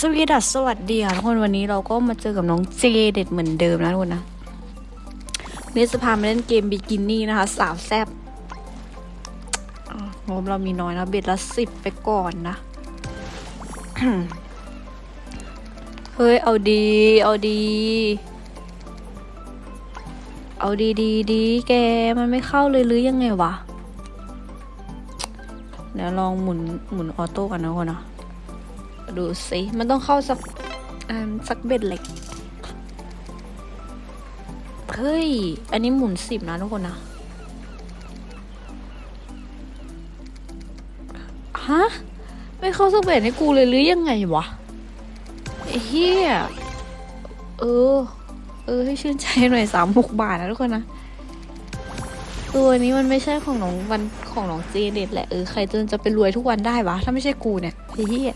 พี่ดัดสวัสดีค่ะทุกคนวันนี้เราก็มาเจอกับน้องเจเด็ดเหมือนเดิมนะทุกคนนะนี่จะพามาเล่นเกมบิกินี่นะคะ สาวแซบงบเรามีน้อยนะเบ็ดละสิบไปก่อนนะ เฮ้ย เอาดี เอาดี เอาดีดีดีแกมันไม่เข้าเลยหรือยังไงวะ เดี๋ยวลองหมุนหมุนออโต้กันนะทุกคนนะ ดูสิมันต้องเข้าสักอ่าสักเบ็ดเหล็ก เฮ้ย อันนี้หมุนสิบนะทุกคนนะ ฮะ ไม่เข้าสักเบ็ดให้กูเลยหรือยังไงวะเฮียเออ เออ ให้ชื่นใจหน่อยสามหกบาทนะทุกคนนะตัวนี้มันไม่ใช่ของน้องวันของน้องเจเด็ดแหละ เออ ใครจะจะไปรวยทุกวันได้วะ ถ้าไม่ใช่กูเนี่ยเฮีย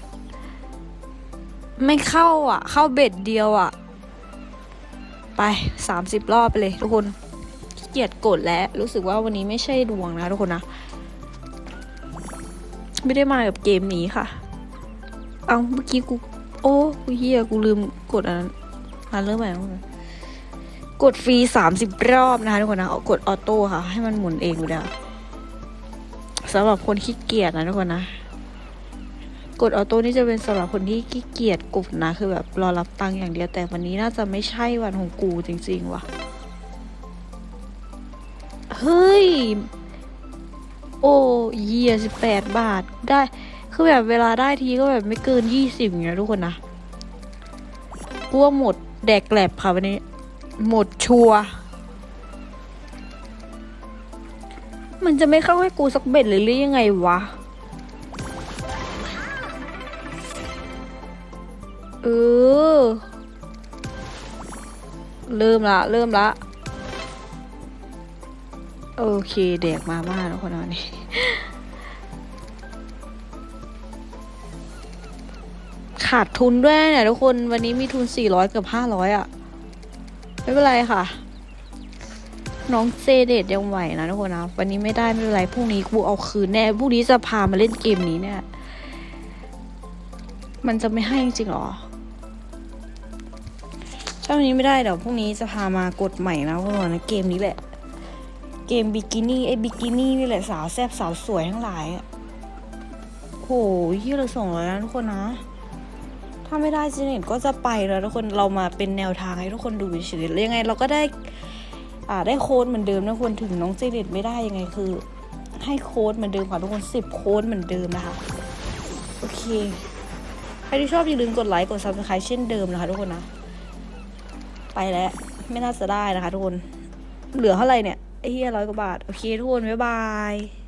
ไม่เข้าอะ เข้าเบ็ดเดียวอะ ไปสามสิบรอบไปเลยทุกคนขี้เกียจกดแล้ว รู้สึกว่าวันนี้ไม่ใช่ดวงนะทุกคนนะ ไม่ได้มากับเกมนี้ค่ะ เอาเมื่อกี้กู โอ้กูเฮียกูลืมกดอันนั้นอันเริ่มใหม่ทุกคนกดฟรีสามสิบรอบนะคะทุกคนนะกดออโต้ค่ะ ให้มันหมุนเองอยู่แล้วสำหรับคนขี้เกียจนะทุกคนนะ กดออโต้นี่จะเป็นสำหรับคนที่ขี้เกียจกดนะ คือแบบรอรับตังค์อย่างเดียวแต่วันนี้น่าจะไม่ใช่วันของกูจริงๆว่ะ เฮ้ย โอ้เยี่ยสิบแปดบาทได้ คือแบบเวลาได้ทีก็แบบไม่เกินยี่สิบอย่างเงี้ยทุกคนนะกูว่าหมดแดกแกลบค่ะวันนี้ หมดชัวมันจะไม่เข้าให้กูสักเบ็ดเลยหรือยังไงวะ เออเริ่มละ เริ่มละ โอเคเด็กมาม่าแล้วคนนี้ขาดทุนด้วยเนี่ยทุกคนวันนี้มีทุน 400 เกือบ 500 อะ ไม่เป็นไรค่ะ น้องเจเดตยังไหวนะทุกคนนะ วันนี้ไม่ได้ไม่เป็นไรพรุ่งนี้กูเอาคืนแน่พรุ่งนี้จะพามาเล่นเกมนี้เนี่ย มันจะไม่ให้จริงหรอ ถ้าวันนี้ไม่ได้เดี๋ยวพรุ่งนี้จะพามากดใหม่นะทุกคนนะเกมนี้แหละ เกมบิกินี่ไอ้บิกินี่นี่แหละสาวแซ่บสาวสวยทั้งหลายอะโหยี่เราส่งเลยนะทุกคนนะ ถ้าไม่ได้จีเน็ตก็จะไปแล้วทุกคนเรามาเป็นแนวทางให้ทุกคนดูเฉยๆแล้วยังไง เราก็ได้อ่าได้โค้ดเหมือนเดิมนะคนถึงน้องเจเน็ตไม่ได้ยังไงคือ ให้โค้ดเหมือนเดิมค่ะทุกคนสิบโค้ดเหมือนเดิมนะคะโอเคใครที่ชอบอย่าลืมกดไลค์กดซับสไครต์เช่นเดิมนะคะทุกคนนะ ไปแล้ว ไม่น่าจะได้นะคะทุกคน เหลือเท่าไหร่เนี่ยไอ้เฮียร้อยกว่าบาท โอเคทุกคน บ๊ายบาย